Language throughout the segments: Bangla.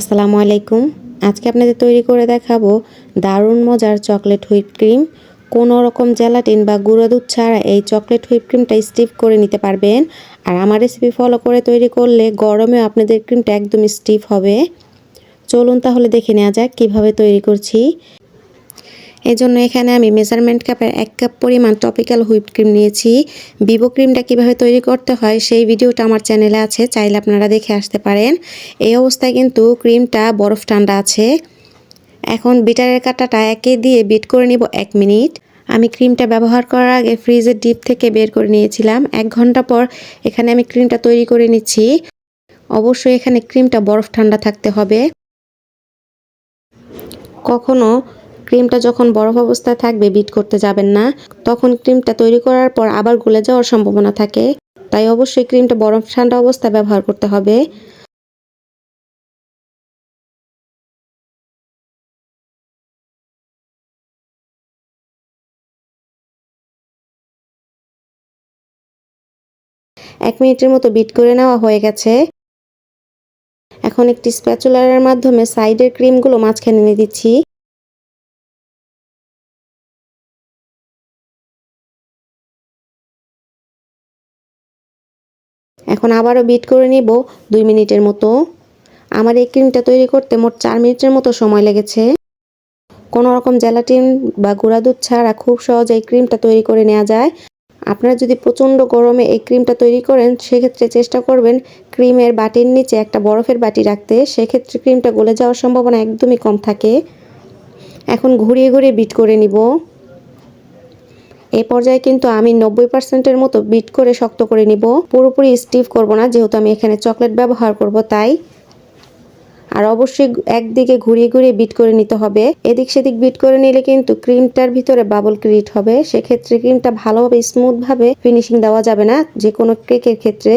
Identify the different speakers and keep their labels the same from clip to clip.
Speaker 1: আসসালামু আলাইকুম। আজকে আপনাদের তৈরি করে দেখাবো দারুণ মজার চকলেট হুইপ ক্রিম। কোনো রকম জেলাটিন বা গুঁড়ো দুধ ছাড়া এই চকলেট হুইপ ক্রিমটা স্টিফ করে নিতে পারবেন। আর আমার রেসিপি ফলো করে তৈরি করলে গরমে আপনাদের ক্রিমটা একদম স্টিফ হবে। চলুন তাহলে দেখে নেওয়া যাক কীভাবে তৈরি করছি। এই জন্য এখানে আমি মেজারমেন্ট কাপের এক কাপ পরিমাণ টপিক্যাল হুইপ ক্রিম নিয়েছি। ভিভো ক্রিমটা কীভাবে তৈরি করতে হয় সেই ভিডিওটা আমার চ্যানেলে আছে, চাইলে আপনারা দেখে আসতে পারেন। এই অবস্থায় কিন্তু ক্রিমটা বরফ ঠান্ডা আছে। এখন বিটারের কাঁটাটা একে দিয়ে বিট করে নিব এক মিনিট। আমি ক্রিমটা ব্যবহার করার আগে ফ্রিজের ডিপ থেকে বের করে নিয়েছিলাম। এক ঘণ্টা পর এখানে আমি ক্রিমটা তৈরি করে নিচ্ছি। অবশ্যই এখানে ক্রিমটা বরফ ঠান্ডা থাকতে হবে। কখনো ক্রিমটা যখন বরফ অবস্থায় থাকবে, বিট করতে যাবেন না। তখন ক্রিমটা তৈরি করার পর আবার গলে যাওয়ার সম্ভাবনা থাকে। তাই অবশ্যই ক্রিমটা বরফ ঠান্ডা অবস্থায় ব্যবহার করতে হবে। এক মিনিটের মতো বিট করে নেওয়া হয়ে গেছে। এখন একটি স্প্যাচুলারের মাধ্যমে সাইডের ক্রিমগুলো মাঝখানে নিয়ে দিচ্ছি এখন আবারও বিট করে নিব দুই মিনিটের মতো। আমার এই ক্রিমটা তৈরি করতে মোট চার মিনিটের মতো সময় লেগেছে। কোনো রকম জেলাটিন বা গুঁড়া দুধ ছাড়া খুব সহজে এই ক্রিমটা তৈরি করে নেওয়া যায়। আপনারা যদি প্রচণ্ড গরমে এই ক্রিমটা তৈরি করেন, সেক্ষেত্রে চেষ্টা করবেন ক্রিমের বাটির নিচে একটা বরফের বাটি রাখতে। সেক্ষেত্রে ক্রিমটা গলে যাওয়ার সম্ভাবনা একদমই কম থাকে। এখন ঘুরিয়ে ঘুরিয়ে বিট করে নিব। এই পর্যায়ে কিন্তু আমি নব্বই পার্সেন্টের মতো বিট করে শক্ত করে নিব। পুরোপুরি স্টিভ করব না, যেহেতু আমি এখানে চকলেট ব্যবহার করব, তাই। আর অবশ্যই একদিকে ঘুরিয়ে ঘুরিয়ে বিট করে নিতে হবে। এদিক সেদিক বিট করে নিলে কিন্তু ক্রিমটার ভিতরে বাবল ক্রিয়েট হবে। সেক্ষেত্রে ক্রিমটা ভালোভাবে স্মুথভাবে ফিনিশিং দেওয়া যাবে না যে কোনো কেকের ক্ষেত্রে।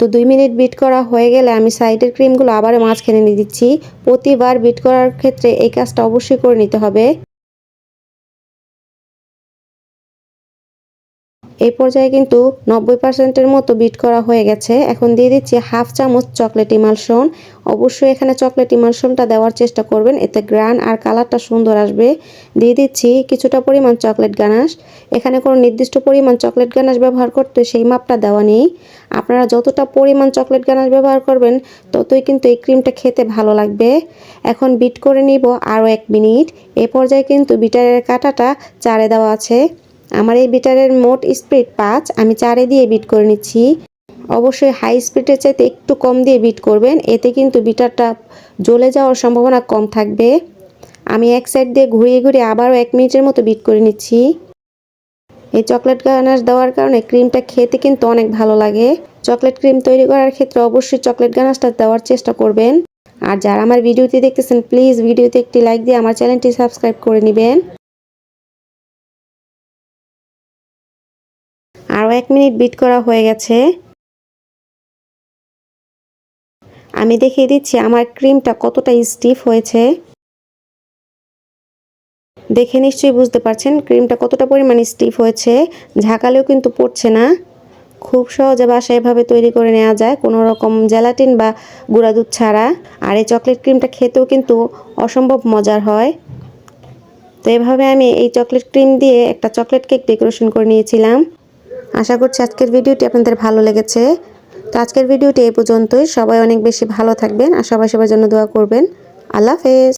Speaker 1: তো দুই মিনিট বিট করা হয়ে গেলে আমি সাইডের ক্রিমগুলো আবার মাঝখানে নিয়ে দিচ্ছি। প্রতিবার বিট করার ক্ষেত্রে এই কাজটা অবশ্যই করে নিতে হবে। এই পর্যায়ে কিন্তু নব্বই পার্সেন্টের মতো বিট করা হয়ে গেছে। এখন দিয়ে দিচ্ছি হাফ চামচ চকলেট ইমালশন অবশ্যই এখানে চকলেট ইমালশনটা দেওয়ার চেষ্টা করবেন। এতে গ্রান আর কালারটা সুন্দর আসবে। দিয়ে দিচ্ছি কিছুটা পরিমাণ চকলেট গানাশ। এখানে কোনো নির্দিষ্ট পরিমাণ চকলেট গানাশ ব্যবহার করতে সেই মাপটা দেওয়া নেই। আপনারা যতটা পরিমাণ চকলেট গানাশ ব্যবহার করবেন, ততই কিন্তু এই ক্রিমটা খেতে ভালো লাগবে। এখন বিট করে নিব আরও এক মিনিট। এ পর্যায়ে কিন্তু বিটারের কাঁটাটা চারে দেওয়া আছে। আমার এই বিটারের মোট স্পিড পাঁচ, আমি চারে দিয়ে বিট করে নিচ্ছি। অবশ্যই হাই স্পিডের চাইতে একটু কম দিয়ে বিট করবেন, এতে কিন্তু বিটারটা জ্বলে যাওয়ার সম্ভাবনা কম থাকবে। আমি এক সাইড দিয়ে ঘুরিয়ে ঘুরিয়ে আবারও এক মিনিটের মতো বিট করে নিচ্ছি। এই চকলেট গানাশ দেওয়ার কারণে ক্রিমটা খেতে কিন্তু অনেক ভালো লাগে। চকলেট ক্রিম তৈরি করার ক্ষেত্রে অবশ্যই চকলেট গানাশটা দেওয়ার চেষ্টা করবেন। আর যারা আমার ভিডিওটি দেখতেছেন, প্লিজ ভিডিওতে একটি লাইক দিয়ে আমার চ্যানেলটি সাবস্ক্রাইব করে নেবেন। এক মিনিট বিট করা হয়ে গেছে। আমি দেখিয়ে দিচ্ছি আমার ক্রিমটা কতটা স্টিফ হয়েছে। দেখে নিশ্চয়ই বুঝতে পারছেন, ক্রিমটা কতটা পরিমাণ স্টিফ হয়েছে। ঝাঁকালেও কিন্তু পড়ছে না। খুব সহজে বাসায় এভাবে তৈরি করে নেওয়া যায়, কোনো রকম জেলাটিন বা গুঁড়া দুধ ছাড়া। আর এই চকলেট ক্রিমটা খেতেও কিন্তু অসম্ভব মজার হয়। তো এভাবে আমি এই চকলেট ক্রিম দিয়ে একটা চকলেট কেক ডেকোরেশন করে নিয়েছিলাম। আশা করছি আজকের ভিডিওটি আপনাদের ভালো লেগেছে। তো আজকের ভিডিওটি এই পর্যন্তই। সবাই অনেক বেশি ভালো থাকবেন আর সবাই সবার জন্য দোয়া করবেন। আল্লাহ হাফেজ।